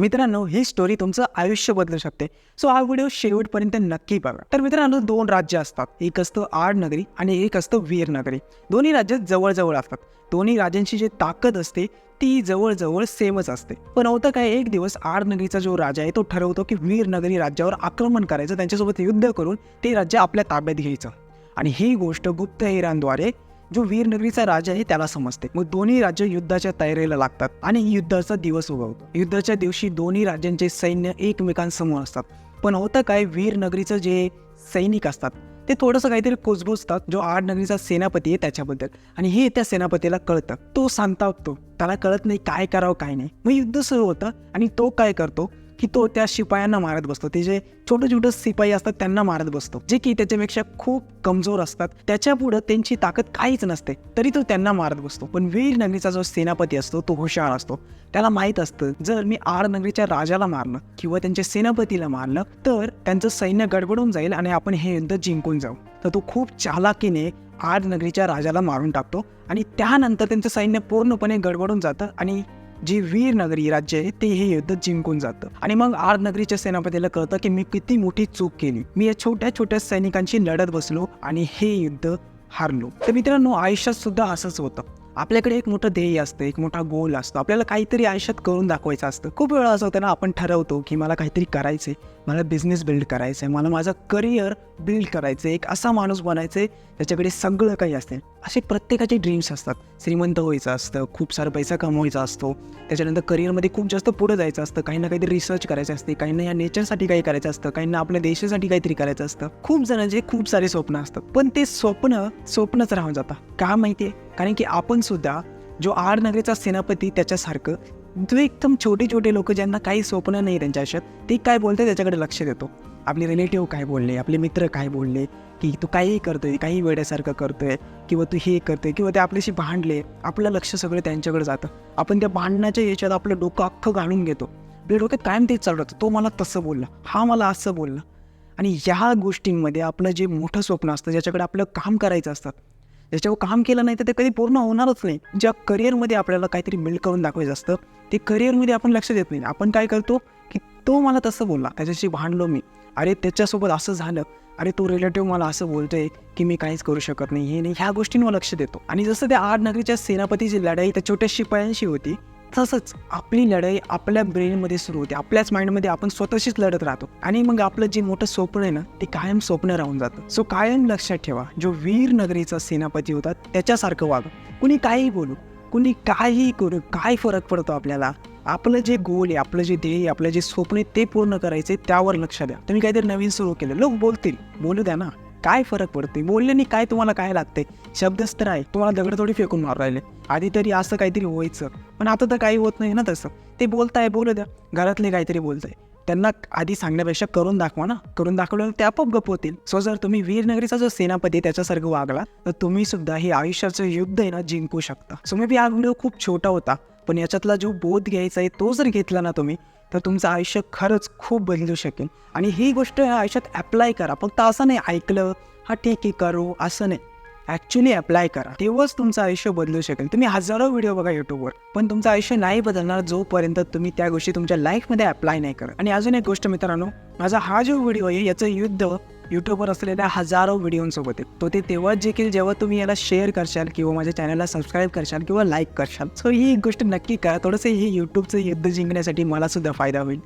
मित्रांनो ही स्टोरी तुमचं आयुष्य बदलू शकते. सो हा व्हिडिओ शेवटपर्यंत नक्की बघा. तर मित्रांनो दोन राज्य असतात. एक असतं आड नगरी आणि एक असतं वीर नगरी. दोन्ही राज्य जवळजवळ असतात. दोन्ही राज्यांची जी ताकद असते ती जवळजवळ सेमच असते. पण होतं काय एक दिवस आड नगरीचा जो राजा आहे तो ठरवतो की वीर नगरी राज्यावर आक्रमण करायचं त्यांच्यासोबत युद्ध करून ते राज्य आपल्या ताब्यात घ्यायचं. आणि ही गोष्ट गुप्तहेरांद्वारे जो वीरनगरीचा राजा आहे त्याला समजते. मग दोन्ही राज्य युद्धाच्या तयारीला लागतात आणि युद्धाचा दिवस उगवतो. युद्धाच्या दिवशी दोन्ही राज्यांचे सैन्य एकमेकांसमोर असतात. पण होतं काय वीरनगरीचं जे सैनिक असतात ते थोडंसं काहीतरी कुजबुजतात. जो आड नगरीचा सेनापती आहे त्याच्याबद्दल. आणि हे त्या सेनापतीला कळतं. तो संतापतो त्याला कळत नाही काय करावं काय नाही. मग युद्ध सुरू होतं आणि तो काय करतो? की तो त्या शिपायांना मारत बसतो. ते जे छोटे छोटे शिपाई असतात त्यांना मारत बसतो. जे की त्याच्यापेक्षा खूप कमजोर असतात. त्याच्या पुढे त्यांची ताकद काहीच नसते. तरी तो त्यांना मारत बसतो. पण वीर नगरीचा जो सेनापती असतो तो हुशार असतो. त्याला माहीत असतं जर मी आड नगरीच्या राजाला मारलं किंवा त्यांच्या सेनापतीला मारलं तर त्यांचं सैन्य गडबडून जाईल आणि आपण हे युद्ध जिंकून जाऊ. तर तो खूप चालाकीने आड नगरीच्या राजाला मारून टाकतो आणि त्यानंतर त्यांचं सैन्य पूर्णपणे गडबडून जातं आणि जी वीर नगरी राज्य आहे ते हे युद्ध जिंकून जातं. आणि मग आर नगरीच्या सेनापतीला कळतं की मी किती मोठी चूक केली. मी या छोट्या छोट्या सैनिकांशी लढत बसलो आणि हे युद्ध हारलो. तर मित्रांनो आयुष्यात सुद्धा असंच होतं. आपल्याकडे एक मोठं ध्येय असतं एक मोठा गोल असतो. आपल्याला काहीतरी आयुष्यात करून दाखवायचं असतं. खूप वेळा असं होतं ना आपण ठरवतो की मला काहीतरी करायचं आहे मला बिझनेस बिल्ड करायचं आहे मला माझं करिअर बिल्ड करायचं आहे एक असा माणूस बनायचं आहे त्याच्याकडे सगळं काही असते. असे प्रत्येकाचे ड्रीम्स असतात. श्रीमंत व्हायचं असतं खूप सारा पैसा कमवायचा असतो. त्याच्यानंतर करिअरमध्ये खूप जास्त पुढं जायचं असतं. काही ना काहीतरी रिसर्च करायचं असते काहींना या नेचरसाठी काही करायचं असतं काहींना आपल्या देशासाठी काहीतरी करायचं असतं. खूप जणांचे खूप सारे स्वप्न असतात. पण ते स्वप्न स्वप्नच राहून जातात. का माहिती आहे कारण की आपण सुद्धा जो आर नगरीचा सेनापती त्याच्यासारखं जो एकदम छोटे छोटे लोक ज्यांना काही स्वप्न नाही त्यांच्या आयुष्यात ते काय बोलते त्याच्याकडे लक्ष देतो. आपले रिलेटिव्ह काय बोलले आपले मित्र काय बोलले की तू काहीही करतोय काही वेड्यासारखं करतोय किंवा तू हे करतोय किंवा ते आपल्याशी भांडले आपलं लक्ष सगळं त्यांच्याकडे जातं. आपण त्या भांडण्याच्या याच्यात आपलं डोकं अख्खं घालून घेतो. आपल्या डोक्यात कायम तेच चालू राहतं. तो मला तसं बोलला हा मला असं बोलला. आणि ह्या गोष्टींमध्ये आपलं जे मोठं स्वप्न असतं ज्याच्याकडे आपलं काम करायचं असतं ज्याच्यावर काम केलं नाही तर ते कधी पूर्ण होणारच नाही. ज्या करिअरमध्ये आपल्याला काहीतरी बिल्ड करून दाखवायचं असतं ते करिअरमध्ये आपण लक्ष देत नाही. आपण काय करतो की तो मला तसं बोलला. त्याच्याशी भांडलो मी. अरे त्याच्यासोबत असं झालं. अरे तो रिलेटिव्ह मला असं बोलतोय की मी काहीच करू शकत नाही. हे नाही. ह्या गोष्टींवर लक्ष देतो. आणि जसं त्या आडनगरीच्या सेनापतीची लढाई त्या छोट्या शिपायांशी होती तसंच आपली लढाई आपल्या ब्रेनमध्ये सुरू होते. आपल्याच माइंडमध्ये आपण स्वतःशीच लढत राहतो. आणि मग आपलं जे मोठं स्वप्न आहे ना ते कायम स्वप्न राहून जातं. सो कायम लक्षात ठेवा. जो वीर नगरीचा सेनापती होता त्याच्यासारखं वाग. कुणी काहीही बोलू कुणी काही करू काय फरक पडतो आपल्याला? आपलं जे गोल आहे आपलं जे ध्येय आपलं जे स्वप्न आहे ते पूर्ण करायचे त्यावर लक्ष द्या. तुम्ही काहीतरी नवीन सुरू केलं. लोक बोलतील. बोलू द्या ना. काय फरक पडते बोलल्याने काय तुम्हाला काय लागते शब्दच तर आहे. तुम्हाला दगड थोडी फेकून मारू राहिले. आधी तरी असं काहीतरी व्हायचं. पण आता तर काही होत नाही ना तसं. ते बोलताय बोलू द्या. घरातले काहीतरी बोलताय. त्यांना आधी सांगण्यापेक्षा करून दाखवा ना. करून दाखवल्यावर ते आपोआप गप होतील. सो जर तुम्ही वीरनगरीचा जो सेनापती आहे त्याच्यासारखं वागला तर तुम्ही सुद्धा हे आयुष्याचं युद्ध आहे ना जिंकू शकता. सो मे बी हा व्हिडिओ खूप छोटा होता. पण याच्यातला जो बोध घ्यायचा आहे तो जर घेतला ना तुम्ही तर तुमचं आयुष्य खरंच खूप बदलू शकेल. आणि ही गोष्ट आयुष्यात ॲप्लाय करा. फक्त असं नाही ऐकलं हा ठीक आहे करू असं नाही. ॲक्च्युली अप्लाय करा. तेव्हाच तुमचं आयुष्य बदलू शकेल. तुम्ही हजारो व्हिडिओ बघा यूट्यूबवर पण तुमचं आयुष्य नाही बदलणार जोपर्यंत तुम्ही त्या गोष्टी तुमच्या लाईफमध्ये अप्लाय नाही करत. आणि अजून एक गोष्ट मित्रांनो माझा हा जो व्हिडिओ आहे याचं युद्ध यूट्यूबवर असलेल्या हजारो व्हिडिओंसोबत. तो ते तेव्हाच देखील जेव्हा तुम्ही याला शेअर करशाल किंवा माझ्या चॅनलला सबस्क्राईब करशाल किंवा लाईक करशाल. सो ही एक गोष्ट नक्की करा. थोडंसं हे यूट्यूबचं युद्ध जिंकण्यासाठी मला सुद्धा फायदा होईल.